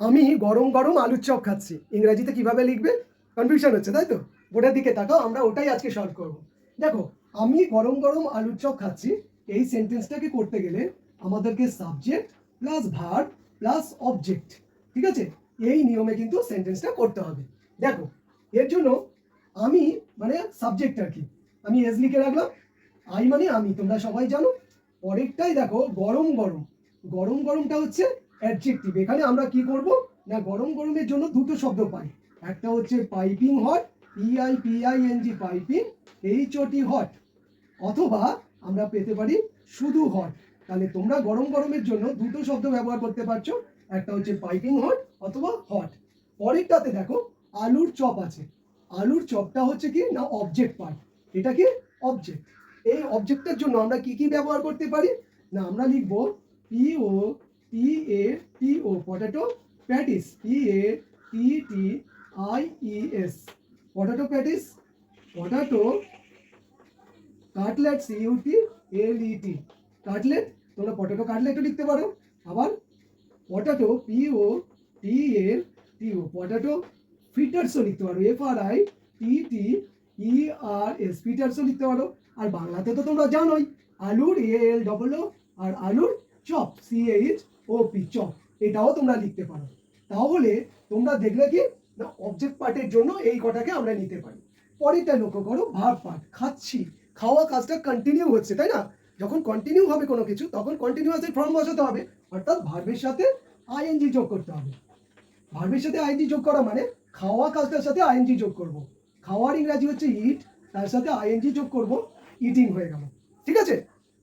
আমি গরম গরম আলুর চপ খাচ্ছি। ইংরাজিতে কীভাবে লিখবে? কনফিউশন হচ্ছে, তাই তো? বোর্ডের দিকে তাকাও, আমরা ওটাই আজকে সলভ করব। দেখো, আমি গরম গরম আলুর চপ খাচ্ছি। এই সেন্টেন্সটাকে করতে গেলে আমাদেরকে subject plus verb plus object ঠিক আছে? এই নিয়মে কিন্তু সেন্টেন্সটা করতে হবে। দেখো, এর জন্য আমি মানে সাবজেক্ট আর কি? আমি এস লিখে রাখলাম। আই মানে আমি, তোমরা সবাই জানো। পরেরটাই দেখো, গরম গরম। গরম গরমটা হচ্ছে অ্যাডজেক্টিভ এখানে আমরা কি করব? না, গরম গরমের জন্য দুটো শব্দ পাই। একটা হচ্ছে piping hot P I P I G piping H O T hot অথবা আমরা পেতে পারি শুধু হট তাহলে তোমরা গরম গরমের জন্য দুটো শব্দ ব্যবহার করতে পারছ। একটা হচ্ছে পাইপিং হট অথবা হট পরেরটাতে দেখো, আলুর চপ আছে। আলুর চপটা হচ্ছে কি? না অবজেক্ট পার্ট এটা কি? অবজেক্ট এই অবজেক্টের জন্য আমরা কি কি ব্যবহার করতে পারি? না, আমরা লিখব P T A T O potato patties P A T T I E S potato patties potato cutlet C U T L E T cutlet তোমরা পটেটো কাটলেটও লিখতে পারো। আবার potato P O T L T O potato ফিটার্সও লিখতে পারো। F R I T T E R S ফিটার্সও লিখতে পারো। আর বাংলাতে তো তোমরা জানোই, আলুর এ এল ডবল আর আলুর chop C H O P chop এটাও তোমরা লিখতে পারো। তাহলে তোমরা দেখলে কি? না অবজেক্ট পার্টের জন্য এই কটাকে আমরা নিতে পারি। পরেরটা লক্ষ্য করো ভাব পার্ট খাচ্ছি। খাওয়া কাজটা কন্টিনিউ হচ্ছে, তাই না? যখন কন্টিনিউ হবে কোনো কিছু, তখন কন্টিনিউয়াসের ফর্ম বসাতে হবে। অর্থাৎ ভার্বের সাথে আইএনজি যোগ করতে হবে। ভার্বের সাথে আইএনজি যোগ করা মানে খাওয়া কাজটার সাথে আইএনজি যোগ করব। খাওয়ার ইংরাজি হচ্ছে ইট তার সাথে আইএনজি যোগ করব ইটিং হয়ে গেল। ঠিক আছে?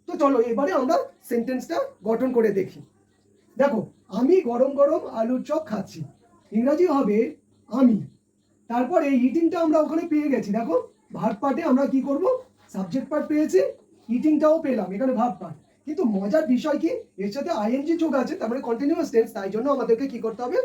তো চলো, এবারে আমরা সেন্টেন্সটা গঠন করে দেখি। দেখো, আমি গরম গরম আলুর চপ খাচ্ছি। ইংরাজি হবে আমি। তারপর এই ইটিংটা আমরা ওখানে পেয়ে গেছি। দেখো, ভাত পার্টে আমরা কি করব? সাবজেক্ট পার্ট পেয়েছি ইটিংটাও পেলাম, এখানে ভাব পার্ট কিন্তু মজার বিষয় কি? এর সাথে আইএনজি যোগ আছে তারপরে কন্টিনিউয়াস টেন্স তাই জন্য আমাদেরকে কি করতে হবে?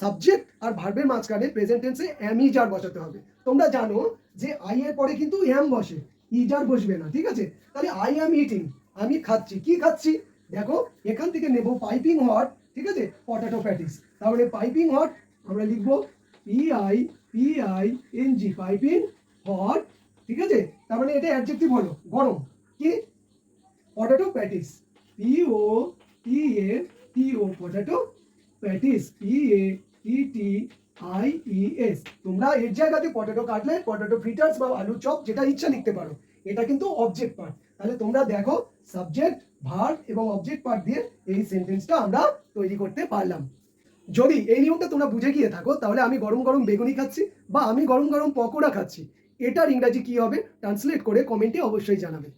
সাবজেক্ট আর ভার্বের মাঝখানে প্রেজেন্ট টেন্সে এম ইজার বসাতে হবে। তোমরা জানো যে আই এর পরে কিন্তু এম বসে ইজার বসবে না, ঠিক আছে? তাহলে আই অ্যাম ইটিং আমি খাচ্ছি। কি খাচ্ছি? দেখো, এখান থেকে নেব পাইপিং হট ঠিক আছে? পটাটো প্যাটিস তাহলে পাইপিং হট আমরা লিখব P I P N G piping hot ঠিক আছে? তার মানে এটা অ্যাডজেক্টিভ হলো, গরম। কি? Potato patties P O T A T O potato patties P A T T I E S তোমরা এর জায়গাতে পটেটো কাটলে পটেটো ফ্রিটার্স বা আলু চপ যেটা ইচ্ছা লিখতে পারো। এটা কিন্তু অবজেক্ট পার্ট তাহলে তোমরা দেখো সাবজেক্ট ভার্ব এবং অবজেক্ট পার্ট দিয়ে এই সেন্টেন্সটা আমরা তৈরি করতে পারলাম। যদি এই নিয়মটা তোমরা বুঝে গিয়ে থাকো, তাহলে আমি গরম গরম বেগুনি খাচ্ছি বা আমি গরম গরম পকোড়া খাচ্ছি। এটার ইংরাজি কি হবে? ট্রান্সলেট করে কমেন্টে অবশ্যই জানাবে।